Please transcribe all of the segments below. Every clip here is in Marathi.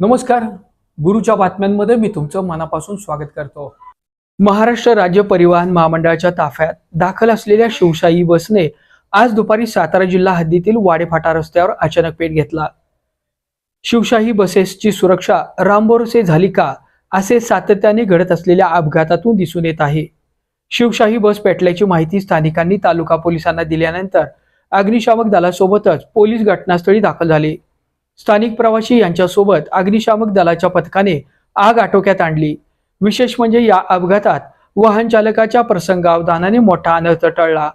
नमस्कार. गुरुच्या बातम्यांमध्ये मी तुमचं मनापासून स्वागत करतो. महाराष्ट्र राज्य परिवहन महामंडळाच्या ताफ्यात दाखल असलेल्या शिवशाही बसने आज दुपारी सातारा जिल्हा हद्दीतील वाडेफाटा रस्त्यावर अचानक पेट घेतला. शिवशाही बसेसची सुरक्षा रामबोरसे झाली का असे सातत्याने घडत असलेल्या अपघातातून दिसून येत आहे. शिवशाही बस पेटल्याची माहिती स्थानिकांनी तालुका पोलिसांना दिल्यानंतर अग्निशामक दलासोबतच पोलीस घटनास्थळी दाखल झाले. स्थानिक प्रवासी यांच्यासोबत अग्निशामक दलाच्या पथकाने आग आटोक्यात आणली. विशेष म्हणजे या अपघातात वाहन चालकाच्या प्रसंगावधानाने मोठा अनर्थ टळला.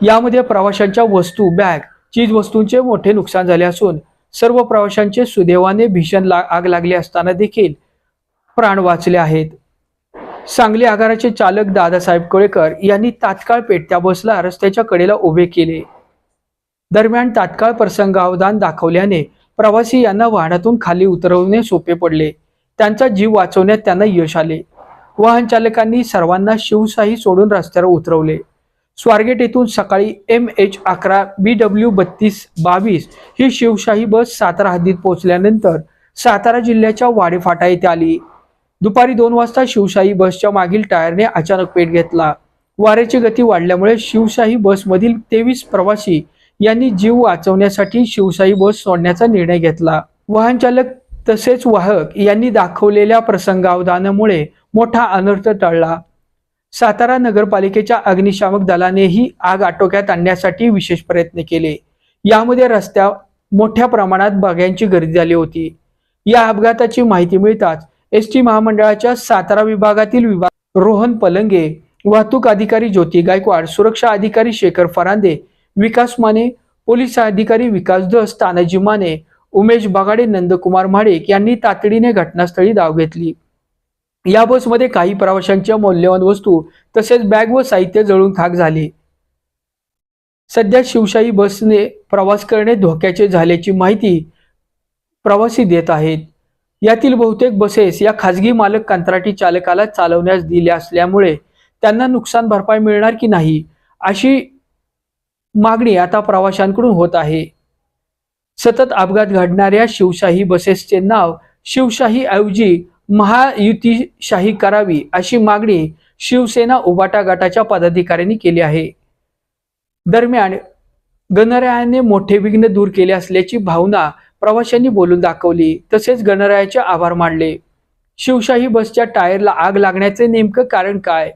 यामध्ये प्रवाशांच्या वस्तू बॅग चीज वस्तूंचे मोठे नुकसान झाले असून सर्व प्रवाशांचे सुदैवाने भीषण ला आग लागली असताना देखील प्राण वाचले आहेत. सांगली आगाराचे चालक दादासाहेब कोळेकर यांनी तात्काळ पेटत्या बसला रस्त्याच्या कडेला उभे केले. दरम्यान तात्काळ प्रसंगावधान दाखवल्याने प्रवासी यांना वाहनातून खाली उतरवणे सोपे पडले. त्यांचा जीव वाचवण्यात त्यांना यश आले. वाहन चालकांनी सर्वांना शिवशाही सोडून रस्त्यावर उतरवले. स्वारगेट येथून सकाळी एम एच अकरा बी डब्ल्यू बत्तीस बावीस ही शिवशाही बस सातारा हद्दीत पोहोचल्यानंतर सातारा जिल्ह्याच्या वाडेफाटा येथे आली. दुपारी दोन वाजता शिवशाही बसच्या मागील टायरने अचानक पेट घेतला. वाऱ्याची गती वाढल्यामुळे शिवशाही बसमधील तेवीस प्रवासी यांनी जीव वाचवण्यासाठी शिवशाही बस सोडण्याचा निर्णय घेतला. वाहन चालक तसेच वाहक यांनी दाखवलेल्या प्रसंगावधानामुळे मोठा अनर्थ टळला. सातारा नगरपालिकेच्या अग्निशामक दलानेही आग आटोक्यात आणण्यासाठी विशेष प्रयत्न केले. यामध्ये रस्त्या मोठ्या प्रमाणात बघ्यांची गर्दी झाली होती. या अपघाताची माहिती मिळताच एस टी महामंडळाच्या सातारा विभागातील विभाग रोहन पलंगे वाहतूक अधिकारी ज्योती गायकवाड सुरक्षा अधिकारी शेखर फरांदे विकास माने पोलीस अधिकारी विकास धस तानाजी माने उमेश बगाडे नंदकुमार म्हाडेक यांनी तातडीने घटनास्थळी धाव घेतली. या बसमध्ये काही प्रवाशांच्या मौल्यवान वस्तू तसेच बॅग व साहित्य जळून खाक झाले. सध्या शिवशाही बसने प्रवास करणे धोक्याचे झाल्याची माहिती प्रवासी देत आहेत. यातील बहुतेक बसेस या खाजगी मालक कंत्राटी चालकाला चालवण्यास दिल्या असल्यामुळे त्यांना नुकसान भरपाई मिळणार की नाही अशी मागणी आता प्रवाशांकडून होत आहे. सतत अपघात घडणाऱ्या शिवशाही बसेसचे नाव शिवशाही ऐवजी महायुतीशाही करावी अशी मागणी शिवसेना उबाटा गटाच्या पदाधिकाऱ्यांनी केली आहे. दरम्यान गणरायाने मोठे विघ्न दूर केले असल्याची भावना प्रवाशांनी बोलून दाखवली तसेच गणरायाचे आभार मानले. शिवशाही बसच्या टायरला आग लागण्याचे नेमकं कारण काय?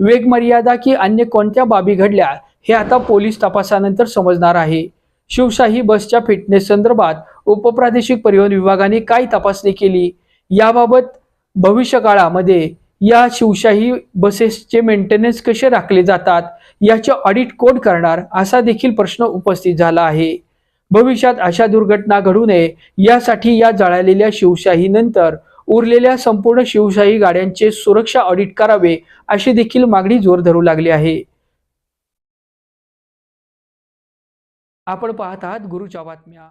वेग मर्यादा की अन्य कोणत्या बाबी घडल्या? हे आता पोलीस तपासानंतर समजणार आहे. शिवशाही बसच्या फिटनेस संदर्भात उपप्रादेशिक परिवहन विभागाने काय तपासणी केली? याबाबत भविष्य काळामध्ये या शिवशाही बसेसचे मेंटेनन्स कसे राखले जातात? याचे ऑडिट कोण करणार? असा देखील प्रश्न उपस्थित झाला आहे. भविष्यात अशा दुर्घटना घडू नये यासाठी या जळालेल्या शिवशाहीनंतर उरलेल्या संपूर्ण शिवशाही गाड्यांचे सुरक्षा ऑडिट करावे अशी देखील मागणी जोर धरू लागली आहे. आपण पाहत आहात गुरुच्या बातम्या.